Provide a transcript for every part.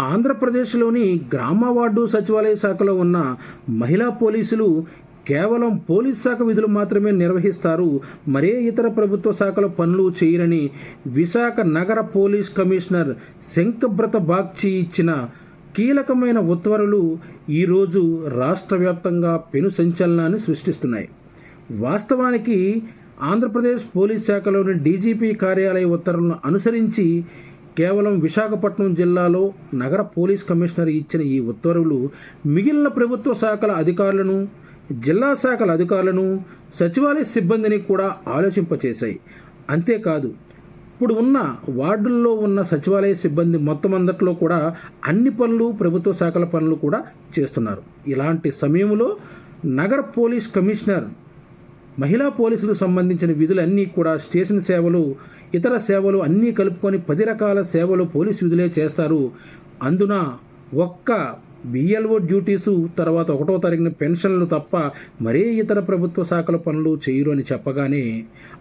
ఆంధ్రప్రదేశ్లోని గ్రామ వార్డు సచివాలయ శాఖలో ఉన్న మహిళా పోలీసులు కేవలం పోలీస్ శాఖ విధులు మాత్రమే నిర్వహిస్తారు మరే ఇతర ప్రభుత్వ శాఖల పనులు చేయరని విశాఖ నగర పోలీస్ కమిషనర్ శంకబ్రత బాగ్చి ఇచ్చిన కీలకమైన ఉత్తర్వులు ఈరోజు రాష్ట్ర వ్యాప్తంగా పెను సంచలనాన్ని సృష్టిస్తున్నాయి. వాస్తవానికి ఆంధ్రప్రదేశ్ పోలీస్ శాఖలోని డీజీపీ కార్యాలయ ఉత్తర్వులను అనుసరించి కేవలం విశాఖపట్నం జిల్లాలో నగర పోలీస్ కమిషనర్ ఇచ్చిన ఈ ఉత్తర్వులు మిగిలిన ప్రభుత్వ శాఖల అధికారులను జిల్లా శాఖల అధికారులను సచివాలయ సిబ్బందిని కూడా ఆలోచింపచేశాయి. అంతేకాదు ఇప్పుడు ఉన్న వార్డుల్లో ఉన్న సచివాలయ సిబ్బంది మొత్తం అందట్లో కూడా అన్ని పనులు ప్రభుత్వ శాఖల పనులు కూడా చేస్తున్నారు. ఇలాంటి సమయంలో నగర పోలీస్ కమిషనర్ మహిళా పోలీసులకు సంబంధించిన విధులన్నీ కూడా స్టేషన్ సేవలు ఇతర సేవలు అన్నీ కలుపుకొని పది రకాల సేవలు పోలీసు విధులే చేస్తారు. అందున ఒక్క బిఎల్ఓ డ్యూటీసు తర్వాత ఒకటో తారీఖున పెన్షన్లు తప్ప మరే ఇతర ప్రభుత్వ శాఖల పనులు చేయరు అని చెప్పగానే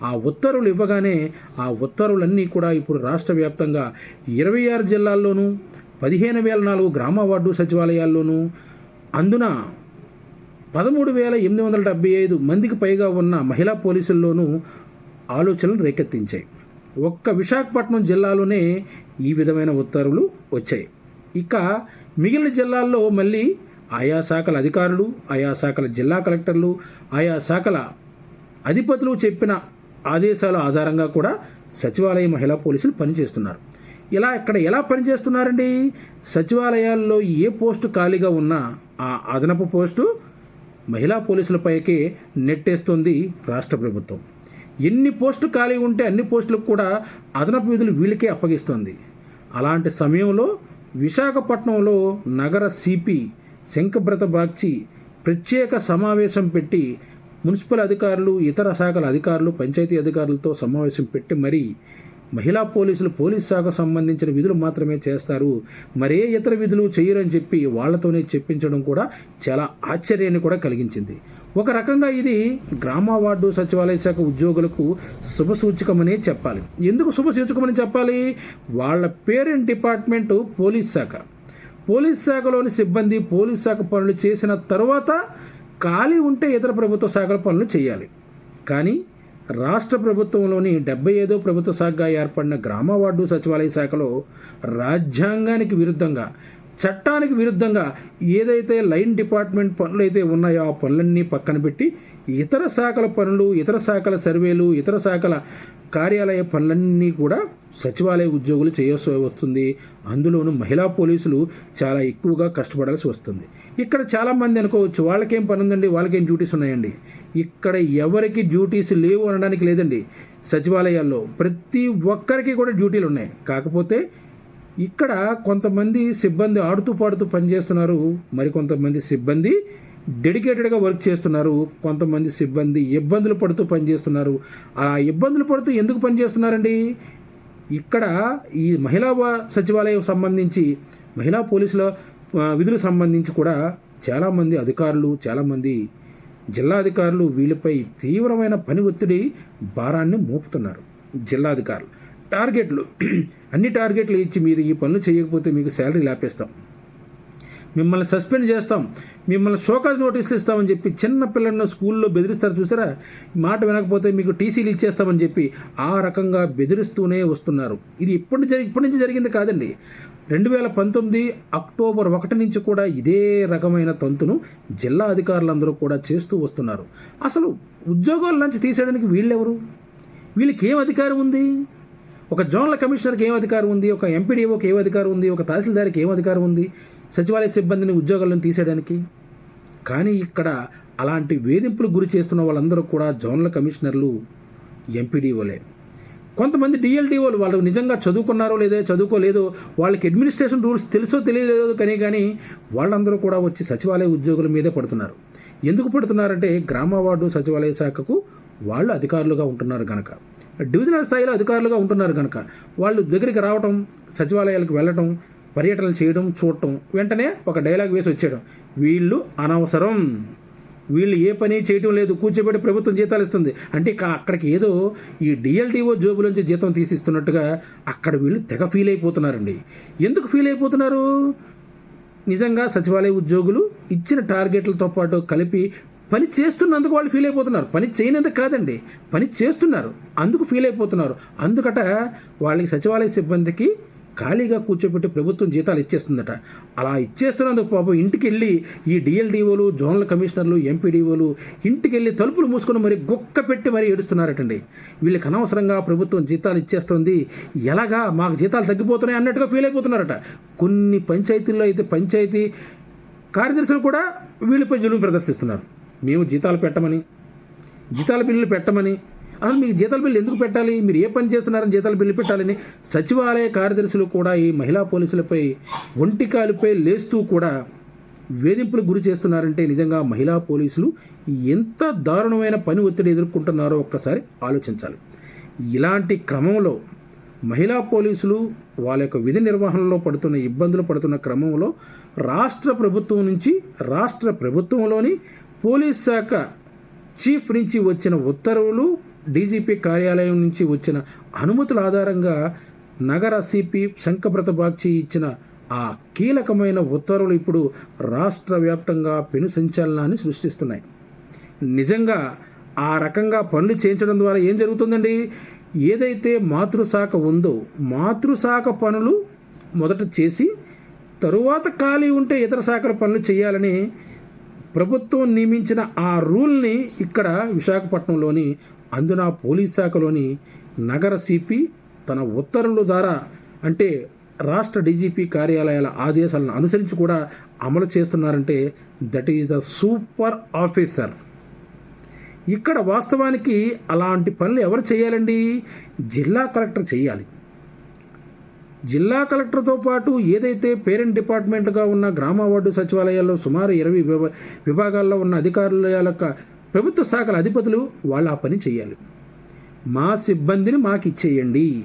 ఆ ఉత్తర్వులు ఇవ్వగానే ఆ ఉత్తర్వులన్నీ కూడా ఇప్పుడు రాష్ట్ర వ్యాప్తంగా ఇరవై ఆరు జిల్లాల్లోనూ పదిహేను వేల నాలుగు గ్రామ వార్డు సచివాలయాల్లోనూ అందున పదమూడు వేల ఎనిమిది వందల డెబ్బై ఐదు మందికి పైగా ఉన్న మహిళా పోలీసుల్లోనూ ఆలోచనలు రేకెత్తించాయి. ఒక్క విశాఖపట్నం జిల్లాలోనే ఈ విధమైన ఉత్తర్వులు వచ్చాయి. ఇక మిగిలిన జిల్లాల్లో మళ్ళీ ఆయా శాఖల అధికారులు ఆయా శాఖల జిల్లా కలెక్టర్లు ఆయా శాఖల అధిపతులు చెప్పిన ఆదేశాల ఆధారంగా కూడా సచివాలయ మహిళా పోలీసులు పనిచేస్తున్నారు. ఇలా ఇక్కడ ఎలా పనిచేస్తున్నారండి? సచివాలయాల్లో ఏ పోస్టు ఖాళీగా ఉన్నా ఆ అదనపు పోస్టు మహిళా పోలీసులపైకి నెట్టేస్తుంది రాష్ట్ర ప్రభుత్వం. ఎన్ని పోస్టులు ఖాళీ ఉంటే అన్ని పోస్టులకు కూడా అదనపు విధులు వీళ్ళకే అప్పగిస్తుంది. అలాంటి సమయంలో విశాఖపట్నంలో నగర సిపి శంఖబ్రత బాగ్చి ప్రత్యేక సమావేశం పెట్టి మున్సిపల్ అధికారులు ఇతర శాఖల అధికారులు పంచాయతీ అధికారులతో సమావేశం పెట్టి మరీ మహిళా పోలీసులు పోలీస్ శాఖ సంబంధించిన విధులు మాత్రమే చేస్తారు. మరే ఇతర విధులు చేయరని చెప్పి వాళ్ళతోనే చెప్పించడం కూడా చాలా ఆశ్చర్యాన్ని కూడా కలిగించింది. ఒక రకంగా ఇది గ్రామ వార్డు సచివాలయ శాఖ ఉద్యోగులకు శుభసూచకమనే చెప్పాలి. ఎందుకు శుభసూచకమని చెప్పాలి? వాళ్ళ పేరెంట్ డిపార్ట్మెంటు పోలీస్ శాఖ. పోలీస్ శాఖలోని సిబ్బంది పోలీస్ శాఖ పనులు చేసిన తర్వాత ఖాళీ ఉంటే ఇతర ప్రభుత్వ శాఖల పనులు చేయాలి. కానీ రాష్ట్ర ప్రభుత్వంలోని డెబ్బై ఐదో ప్రభుత్వ శాఖగా ఏర్పడిన గ్రామ వార్డు సచివాలయ శాఖలో రాజ్యాంగానికి విరుద్ధంగా చట్టానికి విరుద్ధంగా ఏదైతే లైన్ డిపార్ట్మెంట్ పనులు అయితే ఉన్నాయో ఆ పనులన్నీ పక్కన పెట్టి ఇతర శాఖల పనులు ఇతర శాఖల సర్వేలు ఇతర శాఖల కార్యాలయ పనులన్నీ కూడా సచివాలయ ఉద్యోగులు చేయాల్సి వస్తుంది. అందులోనూ మహిళా పోలీసులు చాలా ఎక్కువగా కష్టపడాల్సి వస్తుంది. ఇక్కడ చాలామంది అనుకోవచ్చు వాళ్ళకేం పని ఉందండి వాళ్ళకేం డ్యూటీస్ ఉన్నాయండి? ఇక్కడ ఎవరికి డ్యూటీస్ లేవు అనడానికి లేదండి. సచివాలయాల్లో ప్రతి ఒక్కరికి కూడా డ్యూటీలు ఉన్నాయి. కాకపోతే ఇక్కడ కొంతమంది సిబ్బంది ఆడుతూ పాడుతూ పనిచేస్తున్నారు మరికొంతమంది సిబ్బంది డెడికేటెడ్గా వర్క్ చేస్తున్నారు కొంతమంది సిబ్బంది ఇబ్బందులు పడుతూ పనిచేస్తున్నారు. ఆ ఇబ్బందులు పడుతూ ఎందుకు పనిచేస్తున్నారండి? ఇక్కడ ఈ మహిళా సచివాలయం సంబంధించి మహిళా పోలీసుల విధులు విధులకు సంబంధించి కూడా చాలామంది అధికారులు చాలామంది జిల్లా అధికారులు వీళ్ళపై తీవ్రమైన పని ఒత్తిడి భారాన్ని మోపుతున్నారు. జిల్లాధికారులు. టార్గెట్లు అన్ని టార్గెట్లు ఇచ్చి మీరు ఈ పనులు చేయకపోతే మీకు శాలరీ లాపేస్తాం. మిమ్మల్ని సస్పెండ్ చేస్తాం. మిమ్మల్ని షోకాజ్ నోటీసులు ఇస్తామని చెప్పి చిన్న పిల్లలను స్కూల్లో బెదిరిస్తారు చూసారా? మాట వినకపోతే మీకు టీసీలు ఇచ్చేస్తామని చెప్పి ఆ రకంగా బెదిరిస్తూనే వస్తున్నారు. ఇది ఇప్పటి నుంచి ఇప్పటి నుంచి జరిగింది కాదండి. రెండు వేల పంతొమ్మిది అక్టోబర్ ఒకటి నుంచి కూడా ఇదే రకమైన తంతును జిల్లా అధికారులందరూ కూడా చేస్తూ వస్తున్నారు. అసలు ఉద్యోగాల నుంచి తీసేయడానికి వీళ్ళెవరు? వీళ్ళకి ఏం అధికారం ఉంది? ఒక జోన్ల కమిషనర్కి ఏం అధికారం ఉంది? ఒక ఎంపీడీఓకి ఏం అధికారం ఉంది? ఒక తహసీల్దార్కి ఏం అధికారం ఉంది? సచివాలయ సిబ్బందిని ఉద్యోగాలను తీసేయడానికి? కానీ ఇక్కడ అలాంటి వేధింపులకు గురి చేస్తున్న వాళ్ళందరూ కూడా జోన్ల కమిషనర్లు ఎంపీడీఓలే. కొంతమంది డిఎల్డీఓలు వాళ్ళు నిజంగా చదువుకున్నారో లేదో చదువుకోలేదో వాళ్ళకి అడ్మినిస్ట్రేషన్ రూల్స్ తెలుసో తెలియలేదో కానీ కానీ వాళ్ళందరూ కూడా వచ్చి సచివాలయ ఉద్యోగుల మీదే పడుతున్నారు. ఎందుకు పడుతున్నారంటే గ్రామ వార్డు సచివాలయ శాఖకు వాళ్ళు అధికారులుగా ఉంటున్నారు కనుక డివిజనల్ స్థాయిలో అధికారులుగా ఉంటున్నారు కనుక వాళ్ళు దగ్గరికి రావటం సచివాలయాలకు వెళ్ళటం పర్యటనలు చేయడం చూడటం వెంటనే ఒక డైలాగ్ వేసి వచ్చేయడం. వీళ్ళు అనవసరం. వీళ్ళు ఏ పని చేయటం లేదు. కూర్చోబెట్టి ప్రభుత్వం జీతాలు ఇస్తుంది. అంటే అక్కడికి ఏదో ఈ డిఎల్డిఓ జోబులోంచి జీతం తీసిస్తున్నట్టుగా అక్కడ వీళ్ళు తెగ ఫీల్ అయిపోతున్నారండి. ఎందుకు ఫీల్ అయిపోతున్నారు? నిజంగా సచివాలయ ఉద్యోగులు ఇచ్చిన టార్గెట్లతో పాటు కలిపి పని చేస్తున్నందుకు వాళ్ళు ఫీల్ అయిపోతున్నారు. పని చేయనందుకు కాదండి. పని చేస్తున్నారు. అందుకు ఫీల్ అయిపోతున్నారు. అందుకట వాళ్ళకి సచివాలయ సిబ్బందికి ఖాళీగా కూర్చోబెట్టి ప్రభుత్వం జీతాలు ఇచ్చేస్తుందట. అలా ఇచ్చేస్తున్నందుకు పాపం ఇంటికి వెళ్ళి ఈ డిఎల్డిఓలు జోనల్ కమిషనర్లు ఎంపీడీఓలు ఇంటికి వెళ్ళి తలుపులు మూసుకొని మరి గుక్క పెట్టి మరీ ఏడుస్తున్నారటండి. వీళ్ళకి అనవసరంగా ప్రభుత్వం జీతాలు ఇచ్చేస్తుంది. ఎలాగా మాకు జీతాలు తగ్గిపోతున్నాయి అన్నట్టుగా ఫీల్ అయిపోతున్నారట. కొన్ని పంచాయతీల్లో అయితే పంచాయతీ కార్యదర్శులు కూడా వీళ్ళపై జులుం ప్రదర్శిస్తున్నారు. మేము జీతాలు పెట్టమని జీతాల బిల్లులు పెట్టమని అసలు మీకు జీతాల బిల్లు ఎందుకు పెట్టాలి? మీరు ఏ పని చేస్తున్నారని జీతాల బిల్లు పెట్టాలని సచివాలయ కార్యదర్శులు కూడా ఈ మహిళా పోలీసులపై ఒంటికాలుపై లేస్తూ కూడా వేధింపులకు గురి చేస్తున్నారంటే నిజంగా మహిళా పోలీసులు ఎంత దారుణమైన పని ఒత్తిడి ఎదుర్కొంటున్నారో ఒక్కసారి ఆలోచించాలి. ఇలాంటి క్రమంలో మహిళా పోలీసులు వాళ్ళ యొక్క విధి నిర్వహణలో పడుతున్న ఇబ్బందులు పడుతున్న క్రమంలో రాష్ట్ర ప్రభుత్వం నుంచి రాష్ట్ర ప్రభుత్వంలోని పోలీస్ శాఖ చీఫ్ నుంచి వచ్చిన ఉత్తర్వులు డీజీపీ కార్యాలయం నుంచి వచ్చిన అనుమతుల ఆధారంగా నగర సిపి శంకప్రత బాగ్చి ఇచ్చిన ఆ కీలకమైన ఉత్తర్వులు ఇప్పుడు రాష్ట్ర వ్యాప్తంగా పెను సంచలనాన్ని సృష్టిస్తున్నాయి. నిజంగా ఆ రకంగా పనులు చేయించడం ద్వారా ఏం జరుగుతుందండి? ఏదైతే మాతృశాఖ ఉందో మాతృశాఖ పనులు మొదట చేసి తరువాత ఖాళీ ఉంటే ఇతర శాఖల పనులు చేయాలని ప్రభుత్వం నియమించిన ఆ రూల్ని ఇక్కడ విశాఖపట్నంలోని అందున పోలీస్ శాఖలోని నగర సిపి తన ఉత్తర్వుల ద్వారా అంటే రాష్ట్ర డీజీపీ కార్యాలయాల ఆదేశాలను అనుసరించి కూడా అమలు చేస్తున్నారంటే that is the super officer ఇక్కడ వాస్తవానికి అలాంటి పనులు ఎవరు చేయాలండి? జిల్లా కలెక్టర్ చేయాలి. జిల్లా కలెక్టర్తో పాటు ఏదైతే పేరెంట్ డిపార్ట్మెంట్గా ఉన్న గ్రామ వార్డు సచివాలయాల్లో సుమారు ఇరవై విభా విభాగాల్లో ఉన్న అధికారుల యొక్క ప్రభుత్వ శాఖల అధిపతులు వాళ్ళు ఆ పని చేయాలి. మా సిబ్బందిని మాకు ఇచ్చేయండి.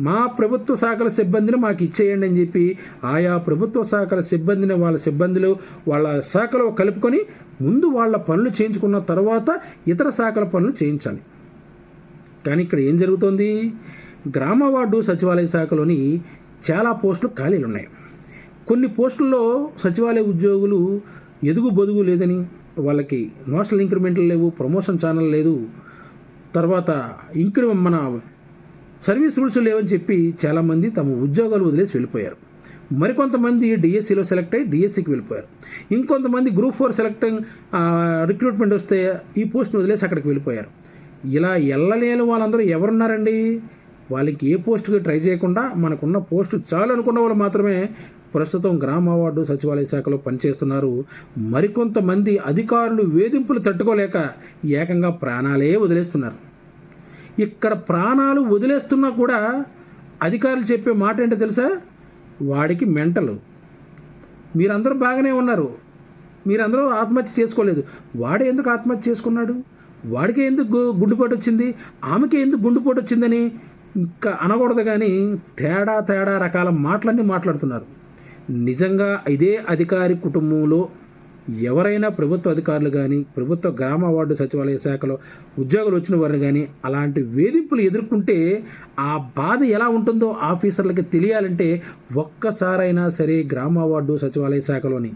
మా ప్రభుత్వ శాఖల సిబ్బందిని మాకు ఇచ్చేయండి అని చెప్పి ఆయా ప్రభుత్వ శాఖల సిబ్బందిని వాళ్ళ సిబ్బందులు వాళ్ళ శాఖలో కలుపుకొని ముందు వాళ్ళ పనులు చేయించుకున్న తర్వాత ఇతర శాఖల పనులు చేయించాలి. కానీ ఇక్కడ ఏం జరుగుతోంది? గ్రామ వార్డు సచివాలయ శాఖలోని చాలా పోస్టులు ఖాళీలు ఉన్నాయి కొన్ని పోస్టుల్లో సచివాలయ ఉద్యోగులు ఎదుగు బొదుగు లేదని వాళ్ళకి నోషనల్ ఇంక్రిమెంట్లు లేవు ప్రమోషన్ ఛానల్ లేదు తర్వాత ఇంక్రి మన సర్వీస్ రూల్స్ లేవని చెప్పి చాలామంది తమ ఉద్యోగాలు వదిలేసి వెళ్ళిపోయారు. మరికొంతమంది డిఎస్సిలో సెలెక్ట్ అయ్యి డిఎస్సికి వెళ్ళిపోయారు. ఇంకొంతమంది గ్రూప్ ఫోర్ సెలెక్ట్ రిక్రూట్మెంట్ వస్తే ఈ పోస్ట్ని వదిలేసి అక్కడికి వెళ్ళిపోయారు. ఇలా వెళ్ళలేని వాళ్ళందరూ ఎవరున్నారండి? వాళ్ళకి ఏ పోస్టుకి ట్రై చేయకుండా మనకున్న పోస్టు చాలు అనుకున్న వాళ్ళు మాత్రమే ప్రస్తుతం గ్రామ వార్డు సచివాలయ శాఖలో పనిచేస్తున్నారు. మరికొంతమంది అధికారులు వేధింపులు తట్టుకోలేక ఏకంగా ప్రాణాలే వదిలేస్తున్నారు. ఇక్కడ ప్రాణాలు వదిలేస్తున్నా కూడా అధికారులు చెప్పే మాట ఏంటో తెలుసా? వాడికి మెంటలు. మీరందరూ బాగానే ఉన్నారు. మీరందరూ ఆత్మహత్య చేసుకోలేదు. వాడే ఎందుకు ఆత్మహత్య చేసుకున్నాడు? వాడికి ఎందుకు గుండెపోటు వచ్చింది? ఆమెకి ఎందుకు గుండెపోటు వచ్చిందని ఇంకా అనకూడదు కానీ తేడా తేడా రకాల మాటలన్నీ మాట్లాడుతున్నారు. నిజంగా ఇదే అధికారి కుటుంబంలో ఎవరైనా ప్రభుత్వ అధికారులు కానీ ప్రభుత్వ గ్రామ వార్డు సచివాలయ శాఖలో ఉద్యోగులు వచ్చిన వారిని కానీ అలాంటి వేధింపులు ఎదుర్కొంటే ఆ బాధ ఎలా ఉంటుందో ఆఫీసర్లకి తెలియాలంటే ఒక్కసారైనా సరే గ్రామ వార్డు సచివాలయ శాఖలోని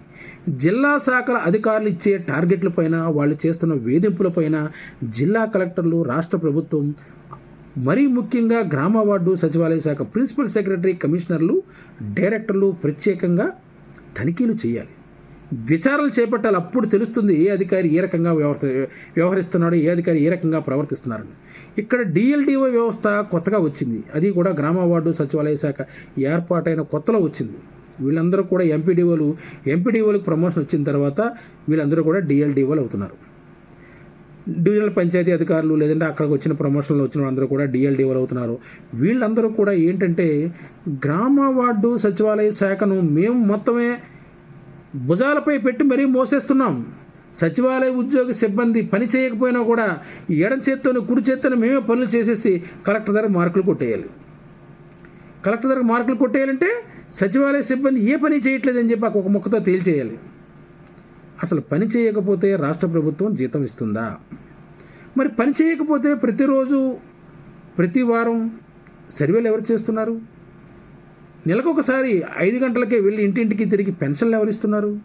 జిల్లా శాఖల అధికారులు ఇచ్చే టార్గెట్లపైన వాళ్ళు చేస్తున్న వేధింపులపైన జిల్లా కలెక్టర్లు రాష్ట్ర ప్రభుత్వం మరీ ముఖ్యంగా గ్రామ వార్డు సచివాలయ శాఖ ప్రిన్సిపల్ సెక్రటరీ కమిషనర్లు డైరెక్టర్లు ప్రత్యేకంగా తనిఖీలు చేయాలి. విచారణలు చేపట్టాలి. అప్పుడు తెలుస్తుంది ఏ అధికారి ఏ రకంగా వ్యవహరి వ్యవహరిస్తున్నాడు ఏ అధికారి ఏ రకంగా ప్రవర్తిస్తున్నారని. ఇక్కడ డిఎల్డిఓ వ్యవస్థ కొత్తగా వచ్చింది. అది కూడా గ్రామ వార్డు సచివాలయ శాఖ ఏర్పాటైన కొత్తలో వచ్చింది. వీళ్ళందరూ కూడా ఎంపీడీఓలు ఎంపీడీఓలకు ప్రమోషన్ వచ్చిన తర్వాత వీళ్ళందరూ కూడా డిఎల్డిఓలు అవుతున్నారు. డివిజనల్ పంచాయతీ అధికారులు లేదంటే అక్కడికి వచ్చిన ప్రమోషన్లు వచ్చిన వాళ్ళందరూ కూడా డిఎల్డిఓలు అవుతున్నారు. వీళ్ళందరూ కూడా ఏంటంటే గ్రామ వార్డు సచివాలయ శాఖను మేము మొత్తమే భుజాలపై పెట్టి మరీ మోసేస్తున్నాం. సచివాలయ ఉద్యోగ సిబ్బంది పని చేయకపోయినా కూడా ఎడం చేత్తోని కుడి చేత్తోని మేమే పనులు చేసేసి కలెక్టర్ దగ్గర మార్కులు కొట్టేయాలి. కలెక్టర్ దగ్గర మార్కులు కొట్టేయాలంటే సచివాలయ సిబ్బంది ఏ పని చేయట్లేదని చెప్పి ఒక ముక్కతో తేల్చేయాలి. అసలు పని చేయకపోతే రాష్ట్ర ప్రభుత్వం జీతం ఇస్తుందా? మరి పని చేయకపోతే ప్రతిరోజు ప్రతి వారం సర్వేలు ఎవరు చేస్తున్నారు? నెలకొకసారి ఐదు గంటలకే వెళ్ళి ఇంటింటికి తిరిగి పెన్షన్లు ఎవరు ఇస్తున్నారు?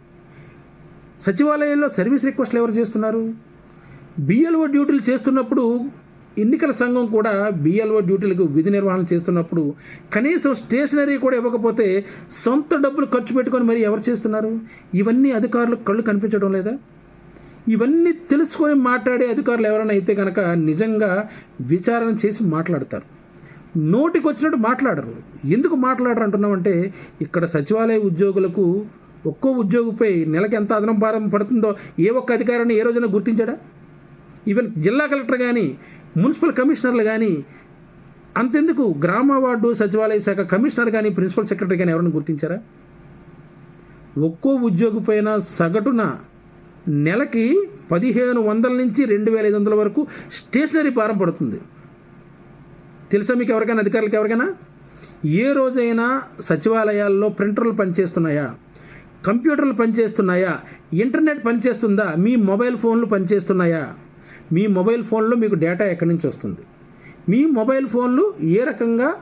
సచివాలయాల్లో సర్వీస్ రిక్వెస్ట్లు ఎవరు చేస్తున్నారు? బిఎల్ఓ డ్యూటీలు చేస్తున్నప్పుడు ఎన్నికల సంఘం కూడా బిఎల్ఓ డ్యూటీలకు విధి నిర్వహణ చేస్తున్నప్పుడు కనీసం స్టేషనరీ కూడా ఇవ్వకపోతే సొంత డబ్బులు ఖర్చు పెట్టుకొని మరి ఎవరు చేస్తున్నారు? ఇవన్నీ అధికారులు కళ్ళు కనిపించడం లేదా? ఇవన్నీ తెలుసుకొని మాట్లాడే అధికారులు ఎవరైనా అయితే కనుక నిజంగా విచారణ చేసి మాట్లాడతారు. నోటికి వచ్చినట్టు మాట్లాడరు. ఎందుకు మాట్లాడరు అంటున్నామంటే ఇక్కడ సచివాలయ ఉద్యోగులకు ఒక్కో ఉద్యోగిపై నెలకి ఎంత అదనం భారం పడుతుందో ఏ ఒక్క అధికారాన్ని ఏ రోజున గుర్తించాడా? ఈవెన్ జిల్లా కలెక్టర్ కానీ మున్సిపల్ కమిషనర్లు కానీ అంతెందుకు గ్రామ వార్డు సచివాలయ శాఖ కమిషనర్ కానీ ప్రిన్సిపల్ సెక్రటరీ కానీ ఎవరైనా గుర్తించారా? ఒక్కో ఉద్యోగి పైన సగటున నెలకి పదిహేను వందల నుంచి రెండు వేల ఐదు వందల వరకు స్టేషనరీ భారం పడుతుంది. తెలుసా మీకు ఎవరికైనా అధికారులకు ఎవరికైనా? ఏ రోజైనా సచివాలయాల్లో ప్రింటర్లు పనిచేస్తున్నాయా? కంప్యూటర్లు పనిచేస్తున్నాయా? ఇంటర్నెట్ పనిచేస్తుందా? మీ మొబైల్ ఫోన్లు పనిచేస్తున్నాయా? మీ మొబైల్ ఫోన్లో మీకు డేటా ఎక్కడి నుంచి వస్తుంది? మీ మొబైల్ ఫోన్లు ఏ రకంగా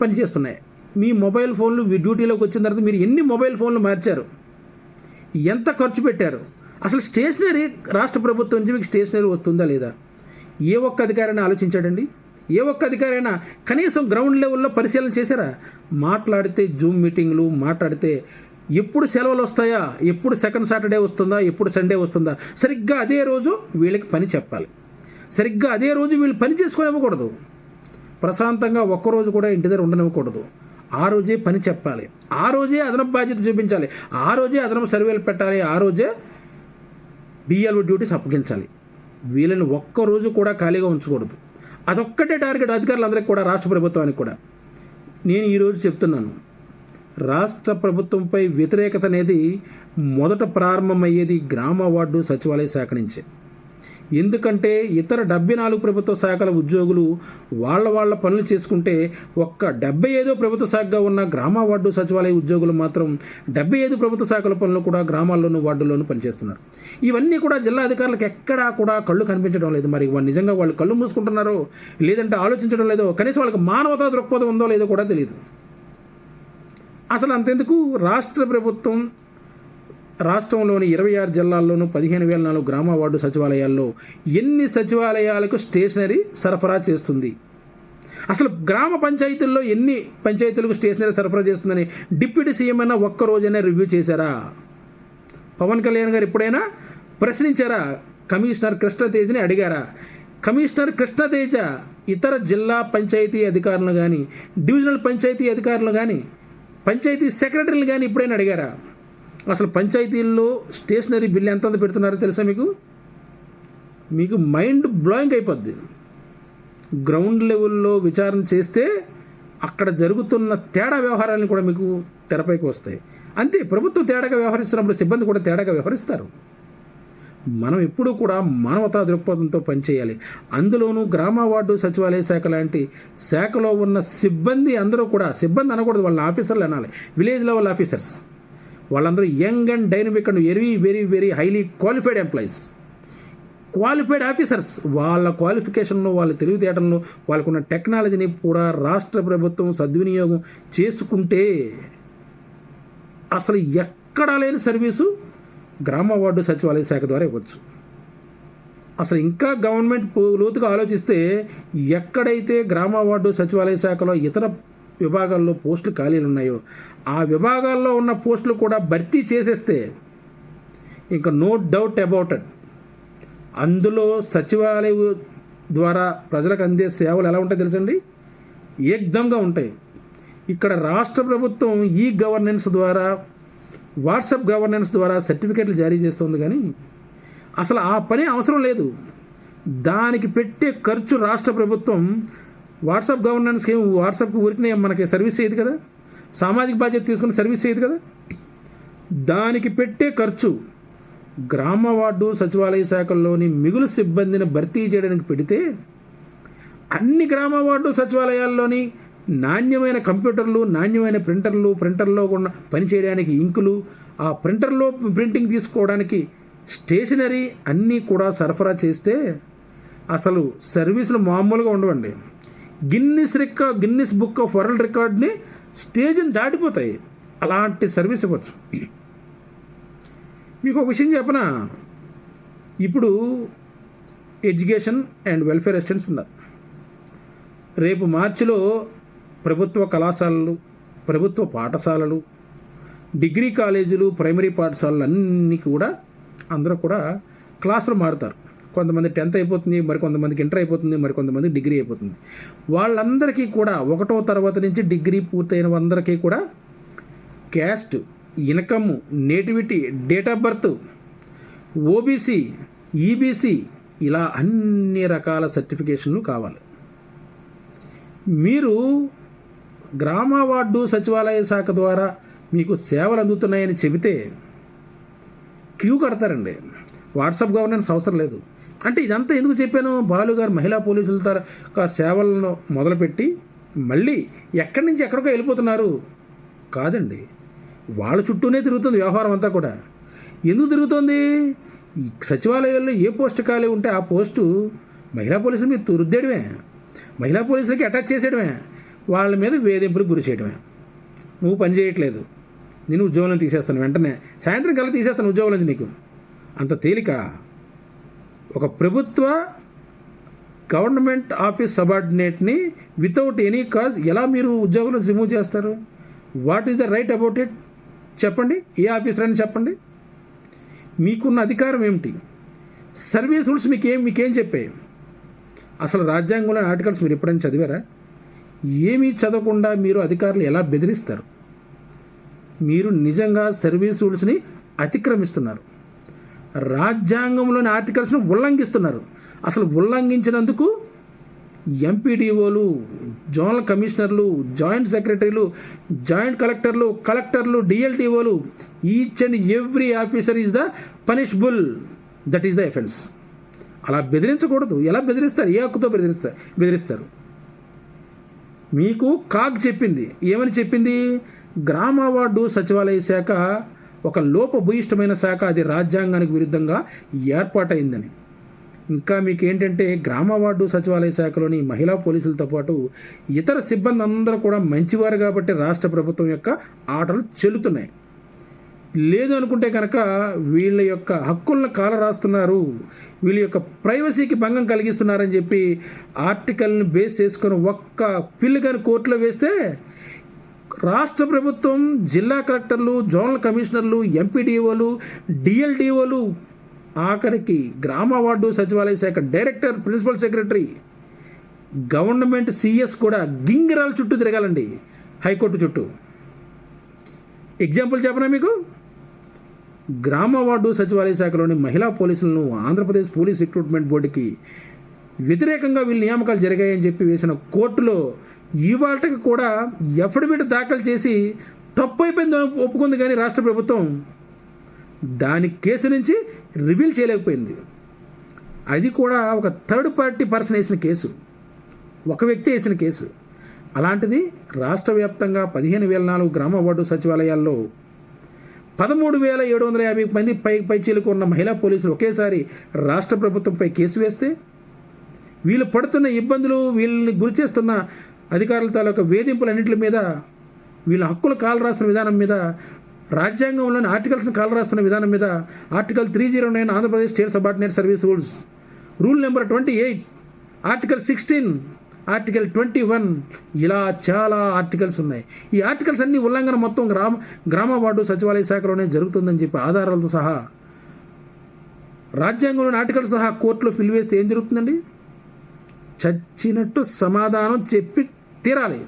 పనిచేస్తున్నాయి? మీ మొబైల్ ఫోన్లు మీ డ్యూటీలోకి వచ్చిన తర్వాత మీరు ఎన్ని మొబైల్ ఫోన్లు మార్చారు? ఎంత ఖర్చు పెట్టారు? అసలు స్టేషనరీ రాష్ట్ర ప్రభుత్వం నుంచి మీకు స్టేషనరీ వస్తుందా లేదా? ఏ ఒక్క అధికారైనా ఆలోచించాడండి? ఏ ఒక్క అధికారైనా కనీసం గ్రౌండ్ లెవెల్లో పరిశీలన చేశారా? మాట్లాడితే జూమ్ మీటింగ్లు మాట్లాడితే ఎప్పుడు సెలవులు వస్తాయా? ఎప్పుడు సెకండ్ సాటర్డే వస్తుందా? ఎప్పుడు సండే వస్తుందా? సరిగ్గా అదే రోజు వీళ్ళకి పని చెప్పాలి. సరిగ్గా అదే రోజు వీళ్ళు పని చేసుకొని ఇవ్వకూడదు ప్రశాంతంగా ఒక్కరోజు కూడా ఇంటి దగ్గర ఉండనివ్వకూడదు. ఆ రోజే పని చెప్పాలి. ఆ రోజే అదనపు బాధ్యత చూపించాలి. ఆ రోజే అదనపు సర్వేలు పెట్టాలి. ఆ రోజే బిఎల్ఓ డ్యూటీస్ అప్పగించాలి. వీళ్ళని ఒక్కరోజు కూడా ఖాళీగా ఉంచకూడదు. అదొక్కటే టార్గెట్ అధికారులందరికీ కూడా రాష్ట్ర ప్రభుత్వానికి కూడా. నేను ఈరోజు చెప్తున్నాను. రాష్ట్ర ప్రభుత్వంపై వ్యతిరేకత అనేది మొదట ప్రారంభమయ్యేది గ్రామ వార్డు సచివాలయ శాఖ నుంచే. ఎందుకంటే ఇతర డెబ్బై నాలుగు ప్రభుత్వ శాఖల ఉద్యోగులు వాళ్ళ వాళ్ళ పనులు చేసుకుంటే ఒక్క డెబ్బై ఐదో ప్రభుత్వ శాఖగా ఉన్న గ్రామ వార్డు సచివాలయ ఉద్యోగులు మాత్రం డెబ్బై ఐదు ప్రభుత్వ శాఖల పనులు కూడా గ్రామాల్లోనూ వార్డుల్లోనూ పనిచేస్తున్నారు. ఇవన్నీ కూడా జిల్లా అధికారులకు ఎక్కడా కూడా కళ్ళు కనిపించడం లేదు. మరి వాళ్ళు నిజంగా వాళ్ళు కళ్ళు మూసుకుంటున్నారో లేదంటే ఆలోచించడం లేదో కనీసం వాళ్ళకి మానవతా దృక్పథం ఉందో లేదో కూడా తెలియదు అసలు అంతెందుకు? రాష్ట్ర ప్రభుత్వం రాష్ట్రంలోని ఇరవై ఆరు జిల్లాల్లోనూ పదిహేను వేల నాలుగు గ్రామ వార్డు సచివాలయాల్లో ఎన్ని సచివాలయాలకు స్టేషనరీ సరఫరా చేస్తుంది? అసలు గ్రామ పంచాయతీల్లో ఎన్ని పంచాయతీలకు స్టేషనరీ సరఫరా చేస్తుందని డిప్యూటీ సీఎం అయినా ఒక్క రోజైనా రివ్యూ చేశారా? పవన్ కళ్యాణ్ గారు ఎప్పుడైనా ప్రశ్నించారా? కమిషనర్ కృష్ణతేజ్ని అడిగారా? కమిషనర్ కృష్ణతేజ ఇతర జిల్లా పంచాయతీ అధికారులు కానీ డివిజనల్ పంచాయతీ అధికారులు కానీ పంచాయతీ సెక్రటరీలు కానీ ఇప్పుడైనా అడిగారా? అసలు పంచాయతీల్లో స్టేషనరీ బిల్ ఎంత పెడుతున్నారో తెలుసా మీకు? మీకు మైండ్ బ్లోయింగ్ అయిపోద్ది. గ్రౌండ్ లెవెల్లో విచారణ చేస్తే అక్కడ జరుగుతున్న తేడా వ్యవహారాలను కూడా మీకు తెరపైకి వస్తాయి. అంతే ప్రభుత్వం తేడాగా వ్యవహరిస్తున్నప్పుడు సిబ్బంది కూడా తేడాగా వ్యవహరిస్తారు. మనం ఎప్పుడూ కూడా మానవతా దృక్పథంతో పనిచేయాలి. అందులోనూ గ్రామ వార్డు సచివాలయ శాఖ లాంటి శాఖలో ఉన్న సిబ్బంది అందరూ కూడా సిబ్బంది అనకూడదు వాళ్ళ ఆఫీసర్లు అనాలి. Village level officers. వాళ్ళందరూ young and dynamic and very very very highly qualified employees. Qualified officers. వాళ్ళ క్వాలిఫికేషన్లో వాళ్ళ తెలివితేటలను వాళ్ళకున్న టెక్నాలజీని కూడా రాష్ట్ర ప్రభుత్వం సద్వినియోగం చేసుకుంటే అసలు ఎక్కడా లేని సర్వీసు గ్రామ వార్డు సచివాలయ శాఖ ద్వారా ఇవ్వచ్చు. అసలు ఇంకా గవర్నమెంట్ లోతుగా ఆలోచిస్తే ఎక్కడైతే గ్రామ వార్డు సచివాలయ శాఖలో ఇతర విభాగాల్లో పోస్టులు ఖాళీలు ఉన్నాయో ఆ విభాగాల్లో ఉన్న పోస్టులు కూడా భర్తీ చేసేస్తే ఇంకా నో డౌట్ అబౌట్ ఇట్. అందులో సచివాలయ ద్వారా ప్రజలకు అందే సేవలు ఎలా ఉంటాయి తెలుసండి? ఏకదంగా ఉంటాయి. ఇక్కడ రాష్ట్ర ప్రభుత్వం ఈ గవర్నెన్స్ ద్వారా వాట్సాప్ గవర్నెన్స్ ద్వారా సర్టిఫికెట్లు జారీ చేస్తుంది కానీ అసలు ఆ పని అవసరం లేదు. దానికి పెట్టే ఖర్చు రాష్ట్ర ప్రభుత్వం వాట్సాప్ గవర్నెన్స్కి ఏం వాట్సాప్ ఊరికినే మనకి సర్వీస్ చేయదు కదా? సామాజిక బాధ్యత తీసుకుని సర్వీస్ చేయదు కదా? దానికి పెట్టే ఖర్చు గ్రామ వార్డు సచివాలయ శాఖల్లోని మిగులు సిబ్బందిని భర్తీ చేయడానికి పెడితే అన్ని గ్రామ వార్డు సచివాలయాల్లోని నాణ్యమైన కంప్యూటర్లు నాణ్యమైన ప్రింటర్లు ప్రింటర్లో కూడా పనిచేయడానికి ఇంకులు ఆ ప్రింటర్లో ప్రింటింగ్ తీసుకోవడానికి స్టేషనరీ అన్నీ కూడా సరఫరా చేస్తే అసలు సర్వీసులు మామూలుగా ఉండవండి. గిన్నిస్ రికా గిన్నిస్ బుక్ ఆఫ్ వరల్డ్ రికార్డ్ని స్టేజ్ని దాటిపోతాయి. అలాంటి సర్వీస్ ఇవ్వచ్చు. మీకు ఒక విషయం చెప్పనా? ఇప్పుడు ఎడ్యుకేషన్ అండ్ వెల్ఫేర్ అసిస్టెంట్స్ ఉన్నారు. రేపు మార్చిలో ప్రభుత్వ కళాశాలలు ప్రభుత్వ పాఠశాలలు డిగ్రీ కాలేజీలు ప్రైమరీ పాఠశాలలు అన్నీ కూడా అందరూ కూడా క్లాసులు మారుతారు. కొంతమంది టెన్త్ అయిపోతుంది మరి కొంతమందికి ఇంటర్ అయిపోతుంది మరి కొంతమంది డిగ్రీ అయిపోతుంది. వాళ్ళందరికీ కూడా ఒకటో తర్వాత నుంచి డిగ్రీ పూర్తయిన అందరికీ కూడా caste income nativity date of birth OBC EBC ఇలా అన్ని రకాల సర్టిఫికేషన్లు కావాలి. మీరు గ్రామ వార్డు సచివాలయ శాఖ ద్వారా మీకు సేవలు అందుతున్నాయని చెబితే క్యూ కడతారండి. వాట్సాప్ గవర్నెన్స్ అవసరం లేదు. అంటే ఇదంతా ఎందుకు చెప్పాను? బాలుగారు మహిళా పోలీసుల తర సేవలను మొదలుపెట్టి మళ్ళీ ఎక్కడి నుంచి ఎక్కడికో వెళ్ళిపోతున్నారు. కాదండి. వాళ్ళ చుట్టూనే తిరుగుతుంది వ్యవహారం అంతా కూడా. ఎందుకు తిరుగుతోంది? సచివాలయాల్లో ఏ పోస్ట్ ఖాళీ ఉంటే ఆ పోస్టు మహిళా పోలీసులు మీరు తురుద్దేయడమే. మహిళా పోలీసులకి అటాచ్ చేసేయడమే. వాళ్ళ మీద వేధింపులకు గురి చేయడమే నువ్వు పని చేయట్లేదు. నేను ఉద్యోగంలో తీసేస్తాను వెంటనే. సాయంత్రం కల్లా తీసేస్తాను ఉద్యోగం నుంచి నీకు. అంత తేలిక. ఒక ప్రభుత్వ గవర్నమెంట్ ఆఫీస్ సబార్డినేట్ని వితౌట్ ఎనీ కాజ్ ఎలా మీరు ఉద్యోగంలో రిమూవ్ చేస్తారు? What is the right about it చెప్పండి. ఏ ఆఫీసర్ అని చెప్పండి. మీకున్న అధికారం ఏమిటి? సర్వీస్ రూల్స్ మీకేం మీకేం చెప్పాయి? అసలు రాజ్యాంగంలో ఆర్టికల్స్ మీరు ఎప్పుడైనా చదివారా? ఏమీ చదవకుండా మీరు అధికారులు ఎలా బెదిరిస్తారు? మీరు నిజంగా సర్వీస్ రూల్స్ని అతిక్రమిస్తున్నారు. రాజ్యాంగంలోని ఆర్టికల్స్ను ఉల్లంఘిస్తున్నారు. అసలు ఉల్లంఘించినందుకు ఎంపీడీఓలు జోనల్ కమిషనర్లు జాయింట్ సెక్రటరీలు జాయింట్ కలెక్టర్లు కలెక్టర్లు డిఎల్టీఓలు each and every officer is the punishable. That is the offence. అలా బెదిరించకూడదు. ఎలా బెదిరిస్తారు? ఏ హక్కుతో బెదిరిస్తారు బెదిరిస్తారు? మీకు కాగ్ చెప్పింది. ఏమని చెప్పింది? గ్రామ వార్డు సచివాలయ శాఖ ఒక లోపభూయిష్టమైన శాఖ అది రాజ్యాంగానికి విరుద్ధంగా ఏర్పాటైందని ఇంకా మీకు ఏంటంటే గ్రామ వార్డు సచివాలయ శాఖలోని మహిళా పోలీసులతో పాటు ఇతర సిబ్బంది అందరూ కూడా మంచివారు కాబట్టి రాష్ట్ర ప్రభుత్వం యొక్క ఆటలు చెల్లుతున్నాయి. లేదు అనుకుంటే కనుక వీళ్ళ యొక్క హక్కులను కాల రాస్తున్నారు వీళ్ళ యొక్క ప్రైవసీకి భంగం కలిగిస్తున్నారని చెప్పి ఆర్టికల్ని బేస్ చేసుకొని ఒక్క పిల్లు కానీ కోర్టులో వేస్తే రాష్ట్ర ప్రభుత్వం జిల్లా కలెక్టర్లు జోనల్ కమిషనర్లు ఎంపీడీఓలు డిఎల్డిఓలు ఆఖరికి గ్రామ వార్డు సచివాలయ శాఖ director principal secretary government CS కూడా గింగిరాల చుట్టూ తిరగాలండి. హైకోర్టు చుట్టూ. ఎగ్జాంపుల్ చెప్పనా మీకు? గ్రామ వార్డు సచివాలయ శాఖలోని మహిళా పోలీసులను ఆంధ్రప్రదేశ్ పోలీస్ రిక్రూట్మెంట్ బోర్డుకి వ్యతిరేకంగా వీళ్ళు నియామకాలు జరిగాయని చెప్పి వేసిన కోర్టులో ఇవాళకి కూడా ఎఫిడవిట్ దాఖలు చేసి తప్పు అయిపోయింది ఒప్పుకుంది కానీ రాష్ట్ర ప్రభుత్వం దాని కేసు నుంచి రివీల్ చేయలేకపోయింది. అది కూడా ఒక థర్డ్ పార్టీ పర్సన్ వేసిన కేసు. ఒక వ్యక్తి వేసిన కేసు. అలాంటిది రాష్ట్ర వ్యాప్తంగా పదిహేను వేల నాలుగు గ్రామ వార్డు సచివాలయాల్లో పదమూడు వేల ఏడు వందల యాభై మంది పై పైచీలకు ఉన్న మహిళా పోలీసులు ఒకేసారి రాష్ట్ర ప్రభుత్వంపై కేసు వేస్తే వీళ్ళు పడుతున్న ఇబ్బందులు వీళ్ళని గురి చేస్తున్న అధికారుల తాలూకా వేధింపులన్నింటి మీద వీళ్ళ హక్కులు కాలు రాస్తున్న విధానం మీద రాజ్యాంగంలోని ఆర్టికల్స్ని కాలు రాస్తున్న విధానం మీద article three zero nine Andhra Pradesh state subordinate service rules. Rule number twenty eight article sixteen article twenty one ఇలా చాలా ఆర్టికల్స్ ఉన్నాయి. ఈ ఆర్టికల్స్ అన్ని ఉల్లంఘన మొత్తం గ్రామ గ్రామ వార్డు సచివాలయ శాఖలోనే జరుగుతుందని చెప్పి ఆధారాలతో సహా రాజ్యాంగంలోని ఆర్టికల్స్ సహా కోర్టులో ఫిల్ వేస్తే ఏం జరుగుతుందండి? చచ్చినట్టు సమాధానం చెప్పి తీరాలి.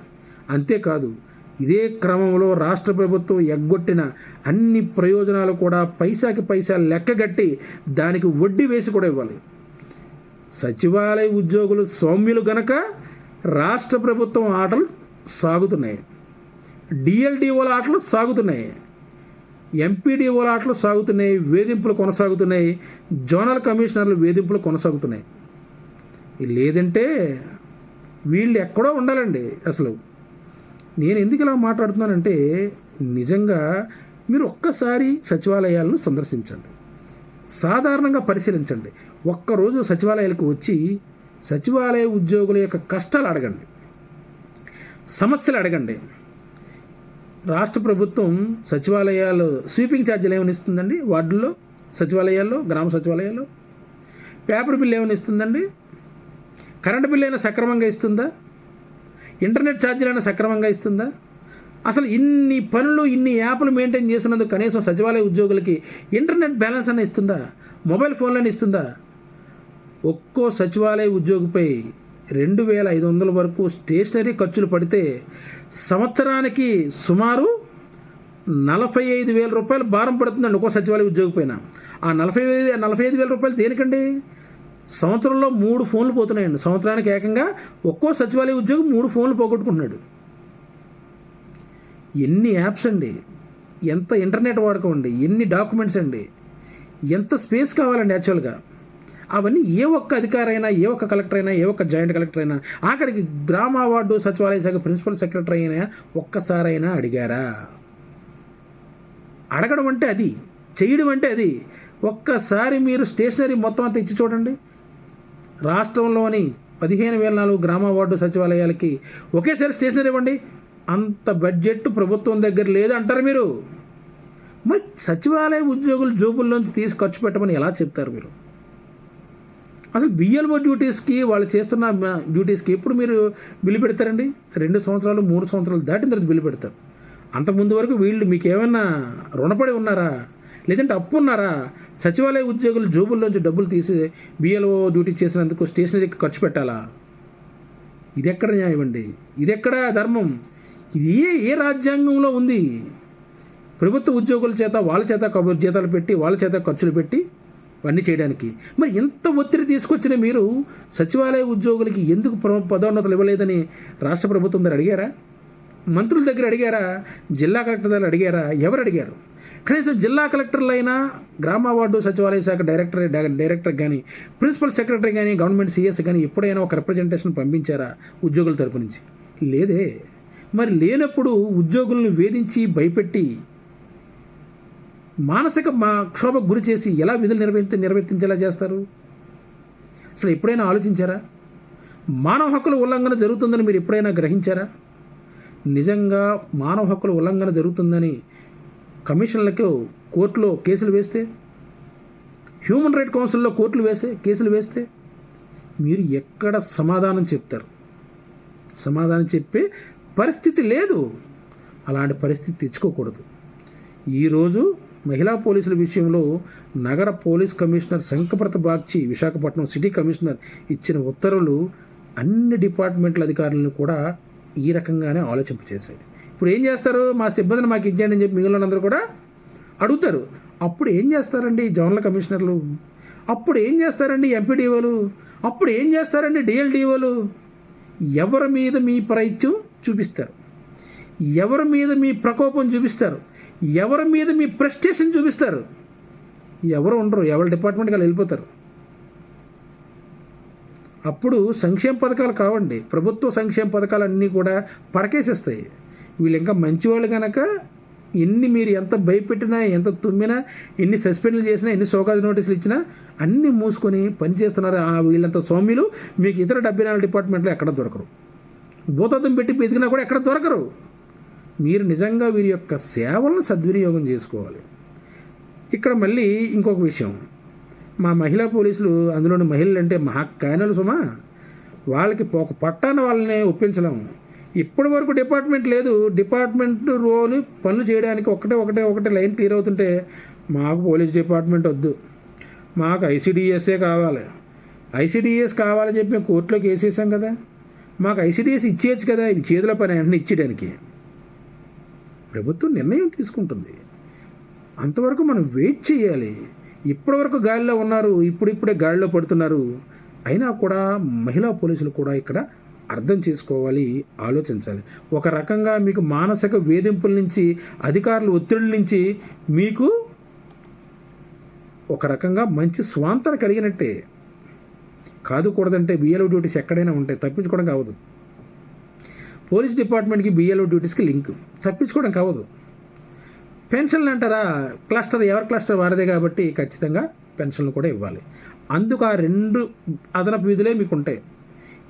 అంతేకాదు ఇదే క్రమంలో రాష్ట్ర ప్రభుత్వం ఎగ్గొట్టిన అన్ని ప్రయోజనాలు కూడా పైసాకి పైసా లెక్కగట్టి దానికి వడ్డీ వేసి కూడా ఇవ్వాలి. సచివాలయ ఉద్యోగులు సౌమ్యులు గనక రాష్ట్ర ప్రభుత్వం ఆటలు సాగుతున్నాయి. డిఎల్డిఓల ఆటలు సాగుతున్నాయి. ఎంపీడీఓల ఆటలు సాగుతున్నాయి. వేధింపులు కొనసాగుతున్నాయి. జోనల్ కమిషనర్లు వేధింపులు కొనసాగుతున్నాయి. లేదంటే వీళ్ళు ఎక్కడో ఉండాలండి అసలు. నేను ఎందుకు ఇలా మాట్లాడుతున్నానంటే నిజంగా మీరు ఒక్కసారి సచివాలయాలను సందర్శించండి. సాధారణంగా పరిశీలించండి. ఒక్కరోజు సచివాలయాలకు వచ్చి సచివాలయ ఉద్యోగుల యొక్క కష్టాలు అడగండి. సమస్యలు అడగండి. రాష్ట్ర ప్రభుత్వం సచివాలయాలు స్వీపింగ్ ఛార్జీలు ఏమైనా ఇస్తుందండి? వార్డుల్లో? సచివాలయాల్లో? గ్రామ సచివాలయాల్లో? పేపర్ బిల్ ఏమైనా ఇస్తుందండి? కరెంటు బిల్ అయినా సక్రమంగా ఇస్తుందా? ఇంటర్నెట్ ఛార్జీలు అయినా సక్రమంగా ఇస్తుందా? అసలు ఇన్ని పనులు ఇన్ని యాప్లు మెయింటైన్ చేసినందుకు కనీసం సచివాలయ ఉద్యోగులకి ఇంటర్నెట్ బ్యాలెన్స్ అన్న ఇస్తుందా? మొబైల్ ఫోన్లని ఇస్తుందా? ఒక్కో సచివాలయ ఉద్యోగిపై రెండు వేల ఐదు వందల వరకు స్టేషనరీ ఖర్చులు పడితే సంవత్సరానికి సుమారు నలభై ఐదు వేల రూపాయలు భారం పడుతుందండి ఒక్కో సచివాలయ ఉద్యోగి పైన ఆ నలభై ఐదు నలభై ఐదు వేల రూపాయలు దేనికండి? సంవత్సరంలో మూడు ఫోన్లు పోతున్నాయండి. సంవత్సరానికి ఏకంగా ఒక్కో సచివాలయ ఉద్యోగి మూడు ఫోన్లు పోగొట్టుకుంటున్నాడు. ఎన్ని యాప్స్ అండి? ఎంత ఇంటర్నెట్ వాడకం అండి? ఎన్ని డాక్యుమెంట్స్ అండి? ఎంత స్పేస్ కావాలండి యాక్చువల్గా? అవన్నీ ఏ ఒక్క అధికారి అయినా ఏ ఒక్క కలెక్టర్ అయినా ఏ ఒక్క జాయింట్ కలెక్టర్ అయినా ఆఖరికి గ్రామ వార్డు సచివాలయ శాఖ ప్రిన్సిపల్ సెక్రటరీ అయినా ఒక్కసారైనా అడిగారా? అడగడం అంటే అది చేయడం అంటే అది. ఒక్కసారి మీరు స్టేషనరీ మొత్తం అంతా ఇచ్చి చూడండి. రాష్ట్రంలోని పదిహేను వేల నాలుగు గ్రామ వార్డు సచివాలయాలకి ఒకేసారి స్టేషనరీ ఇవ్వండి. అంత బడ్జెట్ ప్రభుత్వం దగ్గర లేదు అంటారు మీరు. మరి సచివాలయ ఉద్యోగులు జోబుల్లోంచి తీసి ఖర్చు పెట్టమని ఎలా చెప్తారు మీరు? అసలు బిఎల్ఓ డ్యూటీస్కి వాళ్ళు చేస్తున్న డ్యూటీస్కి ఎప్పుడు మీరు బిల్లు పెడతారండి? రెండు సంవత్సరాలు మూడు సంవత్సరాలు దాటిన తర్వాత బిల్లు పెడతారు. అంత ముందు వరకు వీళ్ళు మీకు ఏమైనా రుణపడి ఉన్నారా? లేదంటే అప్పు ఉన్నారా? సచివాలయ ఉద్యోగులు జోబుల్లోంచి డబ్బులు తీసి బిఎల్ఓ డ్యూటీ చేసినందుకు స్టేషనరీకి ఖర్చు పెట్టాలా? ఇది ఎక్కడ న్యాయం అండి? ఇది ఎక్కడ ధర్మం? ఇది ఏ ఏ రాజ్యాంగంలో ఉంది? ప్రభుత్వ ఉద్యోగుల చేత వాళ్ళ చేత కబుర్ జీతాలు పెట్టి వాళ్ళ చేత ఖర్చులు పెట్టి పని చేయడానికి. మరి ఎంత ఒత్తిడి తీసుకొచ్చిన మీరు సచివాలయ ఉద్యోగులకి ఎందుకు పదోన్నతలు పదోన్నతులు ఇవ్వలేదని రాష్ట్ర ప్రభుత్వం దగ్గర అడిగారా? మంత్రుల దగ్గర అడిగారా? జిల్లా కలెక్టర్ దగ్గర అడిగారా? ఎవరు అడిగారు? కనీసం జిల్లా కలెక్టర్లైనా గ్రామ వార్డు సచివాలయ శాఖ డైరెక్టర్ డైరెక్టర్ కానీ ప్రిన్సిపల్ సెక్రటరీ కానీ గవర్నమెంట్ సిఎస్ కానీ ఎప్పుడైనా ఒక రిప్రజెంటేషన్ పంపించారా ఉద్యోగుల తరపు నుంచి? లేదే. మరి లేనప్పుడు ఉద్యోగులను వేధించి భయపెట్టి మానసిక మా క్షోభకు గురి చేసి ఎలా విధులు నిర్వర్తి నిర్వర్తించేలా చేస్తారు? అసలు ఎప్పుడైనా ఆలోచించారా? మానవ హక్కుల ఉల్లంఘన జరుగుతుందని మీరు ఎప్పుడైనా గ్రహించారా? నిజంగా మానవ హక్కుల ఉల్లంఘన జరుగుతుందని కమిషన్లకు కోర్టులో కేసులు వేస్తే? హ్యూమన్ రైట్ కౌన్సిల్లో కోర్టులు వేసే కేసులు వేస్తే? మీరు ఎక్కడ సమాధానం చెప్తారు? సమాధానం చెప్పే పరిస్థితి లేదు. అలాంటి పరిస్థితి తెచ్చుకోకూడదు. ఈరోజు మహిళా పోలీసుల విషయంలో నగర police commissioner Shankhabrata Bagchi Visakhapatnam city commissioner ఇచ్చిన ఉత్తర్వులు అన్ని డిపార్ట్మెంట్ల అధికారులను కూడా ఈ రకంగానే ఆలోచింపచేశాయి ఇప్పుడు ఏం చేస్తారు? మా సిబ్బందిని మాకు ఇచ్చేయండి అని చెప్పి మిగిలినందరూ కూడా అడుగుతారు. అప్పుడు ఏం చేస్తారండి జోనల్ కమిషనర్లు? అప్పుడు ఏం చేస్తారండి ఎంపీడీఓలు? అప్పుడు ఏం చేస్తారండి డిఎల్డిఓలు? ఎవరి మీద మీ ప్రయత్నం చూపిస్తారు? ఎవరి మీద మీ ప్రకోపం చూపిస్తారు? ఎవరి మీద మీ ప్రెస్టేషన్ చూపిస్తారు? ఎవరు ఉండరు ఎవరి డిపార్ట్మెంట్కి వాళ్ళు వెళ్ళిపోతారు. అప్పుడు సంక్షేమ పథకాలు కావండి. ప్రభుత్వ సంక్షేమ పథకాలు అన్నీ కూడా పడకేసేస్తాయి. వీళ్ళు ఇంకా మంచివాళ్ళు కనుక ఎన్ని మీరు ఎంత భయపెట్టినా ఎంత తుమ్మినా ఎన్ని సస్పెండ్లు చేసినా ఎన్ని సోకాజ్ నోటీసులు ఇచ్చినా అన్నీ మూసుకొని పనిచేస్తున్నారు ఆ వీళ్ళంత సౌమ్యులు మీకు ఇతర డెబ్బై నాలుగు డిపార్ట్మెంట్లో ఎక్కడ దొరకరు. భూతత్వం పెట్టి వెతికినా కూడా ఎక్కడ దొరకరు. మీరు నిజంగా వీరి యొక్క సేవలను సద్వినియోగం చేసుకోవాలి. ఇక్కడ మళ్ళీ ఇంకొక విషయం. మా మహిళా పోలీసులు అందులోని మహిళలు అంటే మహాకాయనలు సుమా. వాళ్ళకి ఒక పట్టాన వాళ్ళని ఒప్పించలేము. ఇప్పటి వరకు డిపార్ట్మెంట్ లేదు. డిపార్ట్మెంట్ రోలు పనులు చేయడానికి ఒకటే ఒకటే ఒకటే లైన్ క్లియర్ అవుతుంటే మాకు పోలీస్ డిపార్ట్మెంట్ వద్దు. మాకు ఐసీడిఎస్ఏ కావాలి. ఐసీడిఎస్ కావాలని చెప్పి మేము కోర్టులోకి వేసేసాం కదా. మాకు ఐసీడిఎస్ ఇచ్చేయచ్చు కదా. ఇవి చేతుల పని అన్నీ ఇచ్చేయడానికి. ప్రభుత్వం నిర్ణయం తీసుకుంటుంది. అంతవరకు మనం వెయిట్ చేయాలి. ఇప్పటివరకు గాలిలో ఉన్నారు ఇప్పుడిప్పుడే గాలిలో పడుతున్నారు. అయినా కూడా మహిళా పోలీసులు కూడా ఇక్కడ అర్థం చేసుకోవాలి ఆలోచించాలి. ఒక రకంగా మీకు మానసిక వేధింపుల నుంచి అధికారుల ఒత్తిడి నుంచి మీకు ఒక రకంగా మంచి స్వాంతన కలిగినట్టే. కాదు కూడదంటే బిఎల్ఓ డ్యూటీస్ ఎక్కడైనా ఉంటాయి తప్పించుకోవడం కావద్దు. పోలీస్ డిపార్ట్మెంట్కి బిఎల్ఓ డ్యూటీస్కి లింక్. తప్పించుకోవడం కావదు. పెన్షన్లు అంటారా? క్లస్టర్ ఎవరి క్లస్టర్ వాడదే కాబట్టి ఖచ్చితంగా పెన్షన్లు కూడా ఇవ్వాలి. అందుకు ఆ రెండు అదనపు విధులే మీకు ఉంటాయి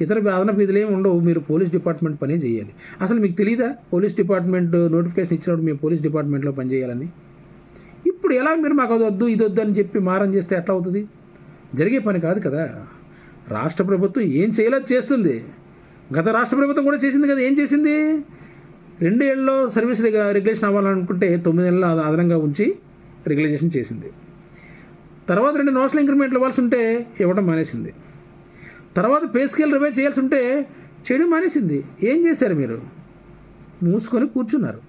ఇతర అదనపు విధులు ఏమి ఉండవు. మీరు పోలీస్ డిపార్ట్మెంట్ పని చేయాలి. అసలు మీకు తెలియదా పోలీస్ డిపార్ట్మెంట్ నోటిఫికేషన్ ఇచ్చినప్పుడు మేము పోలీస్ డిపార్ట్మెంట్లో పనిచేయాలని ఇప్పుడు ఎలా మీరు మాకు అది వద్దు ఇది వద్దు అని చెప్పి మారం చేస్తే ఎట్లా అవుతుంది? జరిగే పని కాదు కదా. రాష్ట్ర ప్రభుత్వం ఏం చేయలేదు చేస్తుంది. గత రాష్ట్ర ప్రభుత్వం కూడా చేసింది కదా. ఏం చేసింది? రెండు ఏళ్ళలో సర్వీస్ రెగ్యులేషన్ అవ్వాలనుకుంటే తొమ్మిది నెలలు అదనంగా ఉంచి రెగ్యులేషన్ చేసింది. తర్వాత రెండు నోషనల్ ఇంక్రిమెంట్లు ఇవ్వాల్సి ఉంటే ఇవ్వడం మానేసింది. తర్వాత పే స్కేల్ రివైవ్ చేయాల్సి ఉంటే చేయడం మానేసింది. ఏం చేశారు మీరు? మూసుకొని కూర్చున్నారు.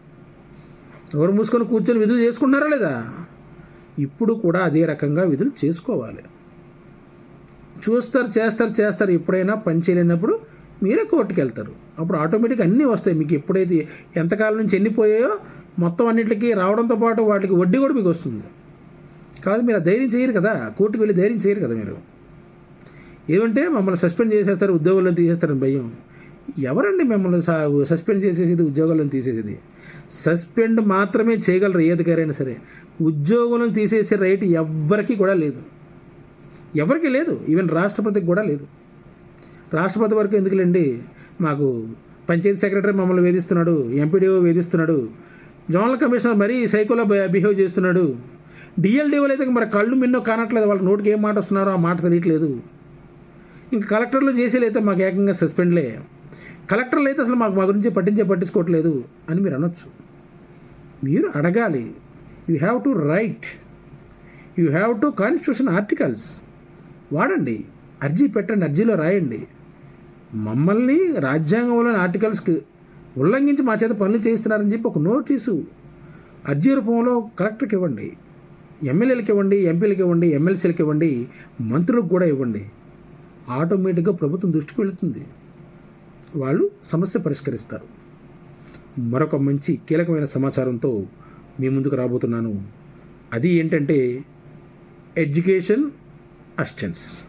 ఎవరు మూసుకొని కూర్చొని విధులు చేసుకున్నారా లేదా? ఇప్పుడు కూడా అదే రకంగా విధులు చేసుకోవాలి. చూస్తారు చేస్తారు చేస్తారు ఎప్పుడైనా పని చేయలేనప్పుడు మీరే కోర్టుకు వెళ్తారు. అప్పుడు ఆటోమేటిక్గా అన్నీ వస్తాయి. మీకు ఎప్పుడైతే ఎంతకాలం నుంచి ఎన్నిపోయాయో మొత్తం అన్నిటికీ రావడంతో పాటు వాటికి వడ్డీ కూడా మీకు వస్తుంది. కాదు మీరు ఆ ధైర్యం చేయరు కదా. కోర్టుకు వెళ్ళి ధైర్యం చేయరు కదా మీరు. ఏమంటే మమ్మల్ని సస్పెండ్ చేసేస్తారు ఉద్యోగాలను తీసేస్తారని భయం. ఎవరండి మిమ్మల్ని సస్పెండ్ చేసేసేది ఉద్యోగాలను తీసేసేది? సస్పెండ్ మాత్రమే చేయగలరు ఏ అధికారైనా సరే. ఉద్యోగులను తీసేసే రైట్ ఎవ్వరికీ కూడా లేదు. ఎవరికీ లేదు. ఈవెన్ రాష్ట్రపతికి కూడా లేదు. రాష్ట్రపతి వరకు ఎందుకులేండి? మాకు పంచాయతీ సెక్రటరీ మమ్మల్ని వేధిస్తున్నాడు ఎంపీడీఓ వేధిస్తున్నాడు జోనల్ కమిషనర్ మరీ సైకోలో బిహేవ్ చేస్తున్నాడు. డిఎల్డీఓలు అయితే మరి కళ్ళు మిన్నో కానట్లేదు వాళ్ళ నోటికి ఏం మాట వస్తున్నారో ఆ మాట తెలియట్లేదు. ఇంకా కలెక్టర్లు చేసేలైతే మాకు ఏకంగా సస్పెండ్లే. కలెక్టర్లు అయితే అసలు మాకు మా గురించి పట్టించే పట్టించుకోవట్లేదు అని మీరు అనొచ్చు. మీరు అడగాలి. You have to write you have to constitution articles వాడండి. అర్జీ పెట్టండి అర్జీలో రాయండి. మమ్మల్ని రాజ్యాంగంలోని ఆర్టికల్స్కి ఉల్లంఘించి మా చేత పనులు చేయిస్తున్నారని చెప్పి ఒక నోటీసు అర్జీ రూపంలో కలెక్టర్కి ఇవ్వండి ఎమ్మెల్యేలకు ఇవ్వండి ఎంపీలకు ఇవ్వండి ఎమ్మెల్సీలకు ఇవ్వండి మంత్రులకు కూడా ఇవ్వండి. ఆటోమేటిక్గా ప్రభుత్వం దృష్టికి వెళుతుంది. వాళ్ళు సమస్య పరిష్కరిస్తారు. మరొక మంచి కీలకమైన సమాచారంతో మీ ముందుకు రాబోతున్నాను. అది ఏంటంటే education assistants.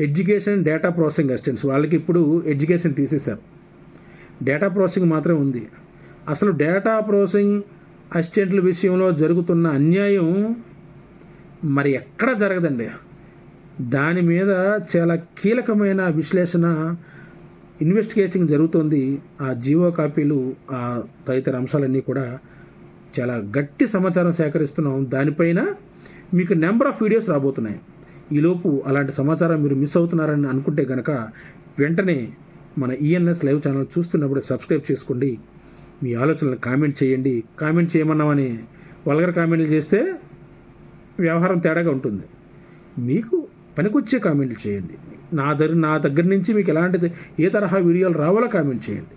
Education data processing assistants వాళ్ళకి ఇప్పుడు ఎడ్యుకేషన్ తీసేశారు. డేటా ప్రాసెసింగ్ మాత్రమే ఉంది. అసలు డేటా ప్రాసెసింగ్ అసిస్టెంట్ల విషయంలో జరుగుతున్న అన్యాయం మరి ఎక్కడ జరగదండి? దాని మీద చాలా కీలకమైన విశ్లేషణ ఇన్వెస్టిగేటింగ్ జరుగుతోంది. ఆ జీవో కాపీలు ఆ తదితర అంశాలన్నీ కూడా చాలా గట్టి సమాచారం సేకరిస్తున్నాం. దానిపైన మీకు నెంబర్ ఆఫ్ వీడియోస్ రాబోతున్నాయి. ఈలోపు అలాంటి సమాచారం మీరు మిస్ అవుతున్నారని అనుకుంటే కనుక వెంటనే మన ఈఎన్ఎస్ లైవ్ ఛానల్ చూస్తున్నప్పుడు సబ్స్క్రైబ్ చేసుకోండి. మీ ఆలోచనలు కామెంట్ చేయండి. కామెంట్ చేయమన్నామని వల్గర్ కామెంట్లు చేస్తే వ్యవహారం తేడాగా ఉంటుంది. మీకు పనికొచ్చే కామెంట్లు చేయండి. నా దగ్గర నా దగ్గర నుంచి మీకు ఎలాంటిది ఏ తరహా వీడియోలు రావాలో కామెంట్ చేయండి.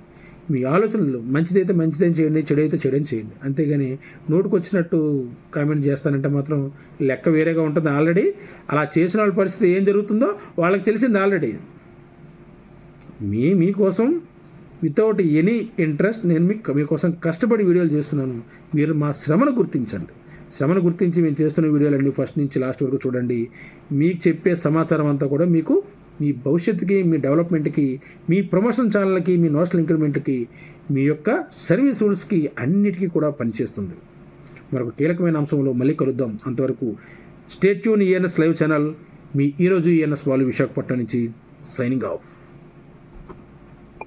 మీ ఆలోచనలు మంచిదైతే మంచిదని చేయండి చెడైతే చెడని చేయండి. అంతేగాని నోటుకొచ్చినట్టు కామెంట్ చేస్తానంటే మాత్రం లెక్క వేరేగా ఉంటుంది ఆల్రెడీ. అలా చేసిన వాళ్ళ పరిస్థితి ఏం జరుగుతుందో వాళ్ళకి తెలిసింది ఆల్రెడీ. మీ మీకోసం వితౌట్ ఎనీ ఇంట్రెస్ట్ నేను మీకు మీకోసం కష్టపడి వీడియోలు చేస్తున్నాను. మీరు మా శ్రమను గుర్తించండి. శ్రమను గుర్తించి మేము చేస్తున్న వీడియోలన్నీ ఫస్ట్ నుంచి లాస్ట్ వరకు చూడండి. మీకు చెప్పే సమాచారం అంతా కూడా మీకు మీ భవిష్యత్తుకి మీ డెవలప్మెంట్కి మీ ప్రమోషన్ ఛానల్కి మీ నోషనల్ ఇంక్రిమెంట్కి మీ యొక్క సర్వీస్ రూల్స్కి అన్నిటికీ కూడా పనిచేస్తుంది. మరొక కీలకమైన అంశంలో మళ్ళీ కలుద్దాం. అంతవరకు stay tune ENS live channel మీ ఈరోజు ఈఎన్ఎస్ వాళ్ళు విశాఖపట్నం నుంచి సైనింగ్ ఆఫ్.